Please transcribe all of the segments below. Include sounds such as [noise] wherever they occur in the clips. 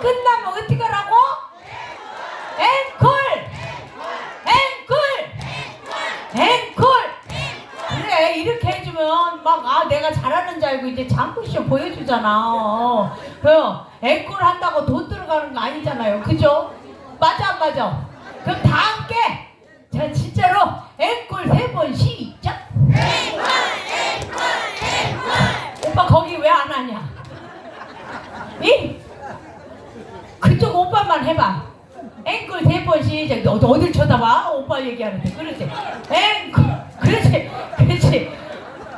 끝나면 어떻게 하라고? 앵콜! 앵콜! 앵콜! 그래 이렇게 해주면 막 아 내가 잘하는 줄 알고 이제 장구쇼 보여주잖아 어. 그래요 앵콜 한다고 돈 들어가는 거 아니잖아요 그죠? 맞아 안 맞아? 그럼 다 함께 자 진짜로 앵콜 세 번 시작 오빠 거기 왜 안 하냐 이? 그쪽 오빠만 해봐. 앵콜 세번 시작. 너 어딜 쳐다봐. 오빠 얘기하는데. 그렇지? 앵콜. 그렇지? 그렇지?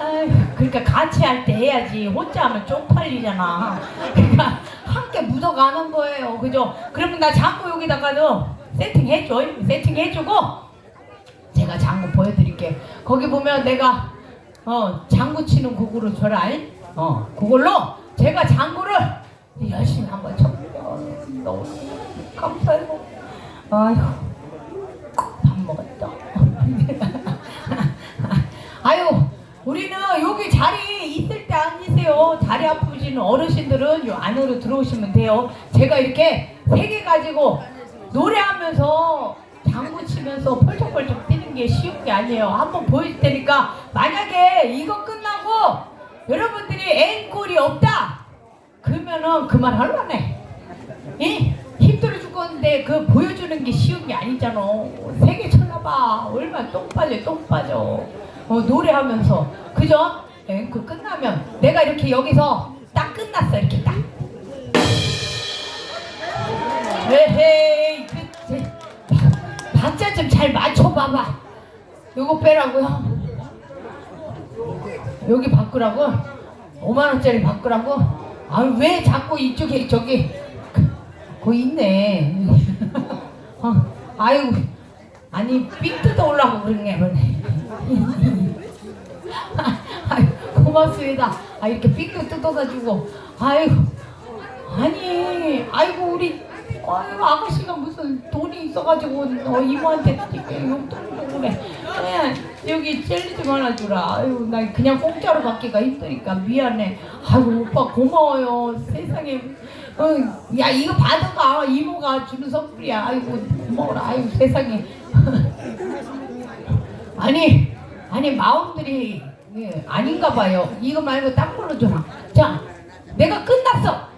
아휴, 그러니까 같이 할 때 해야지. 혼자 하면 쪽팔리잖아. 그러니까 함께 묻어가는 거예요. 그죠? 그러면 나 장구 여기다가도 세팅해줘. 세팅해주고 제가 장구 보여드릴게요 거기 보면 내가 어 장구 치는 곡으로 줘라 어 그걸로 제가 장구를 열심히 한번 너무 감사해요 아휴 밥 먹었다. [laughs] 아유 우리는 여기 자리 있을 때 앉으세요. 다리 아프시는 어르신들은 요 안으로 들어오시면 돼요. 제가 이렇게 세 개 가지고 노래하면서 장구 치면서 펄쩍펄쩍 뛰는 게 쉬운 게 아니에요. 한번 보여줄 테니까 만약에 이거 끝나고 여러분들이 앵콜이 없다? 그러면은 그만 할라네 이 힘들어 죽겠는데 그 보여주는 게 쉬운 게 아니잖아. 세개 쳐다봐. 얼마나 똥 빠져, 똥 빠져. 어, 노래하면서. 그죠? 앵콜 끝나면 내가 이렇게 여기서 딱 끝났어. 이렇게 딱. 에헤이, 그, 제, 박자 좀 잘 맞춰봐봐. 요거 빼라고요? 여기 바꾸라고? 5만원짜리 바꾸라고? 아, 왜 자꾸 이쪽에 저기 거기 있네. [laughs] 어, 아유, 아니 삥 뜯어 올라고 그러네, 그러네. [laughs] 아유, 고맙습니다. 아 이렇게 삥도 뜯어가지고, 아유, 아니, 아이고 우리, 아유 아가씨가 무슨 돈이 있어가지고 어, 이모한테 이렇게 용돈을 그래. 그냥 여기 젤리 좀 하나 주라. 아유, 나 그냥 공짜로 받기가 힘드니까 미안해. 아유 오빠 고마워요. 세상에. 어, 야 이거 받아가 이모가 주는 선물이야. 아이고 고마워라. 아이고 세상에. [laughs] 아니 아니 마음들이 예, 아닌가 봐요. 이거 말고 딴 걸로 줘라. 자 내가 끝났어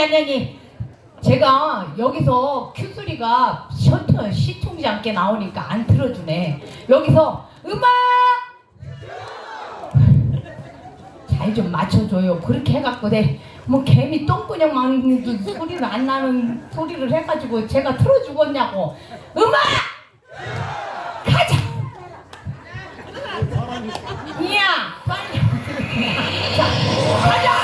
아니 아니 제가 여기서 큐 소리가 시통, 시통지 않게 나오니까 안 틀어주네 여기서 음악 잘 좀 맞춰줘요. 그렇게 해갖고 내 뭐 개미 똥구녕 막는 소리를 안 나는 소리를 해가지고 제가 틀어주겠냐고. 음악 가자. 이야 빨리. 자 가자.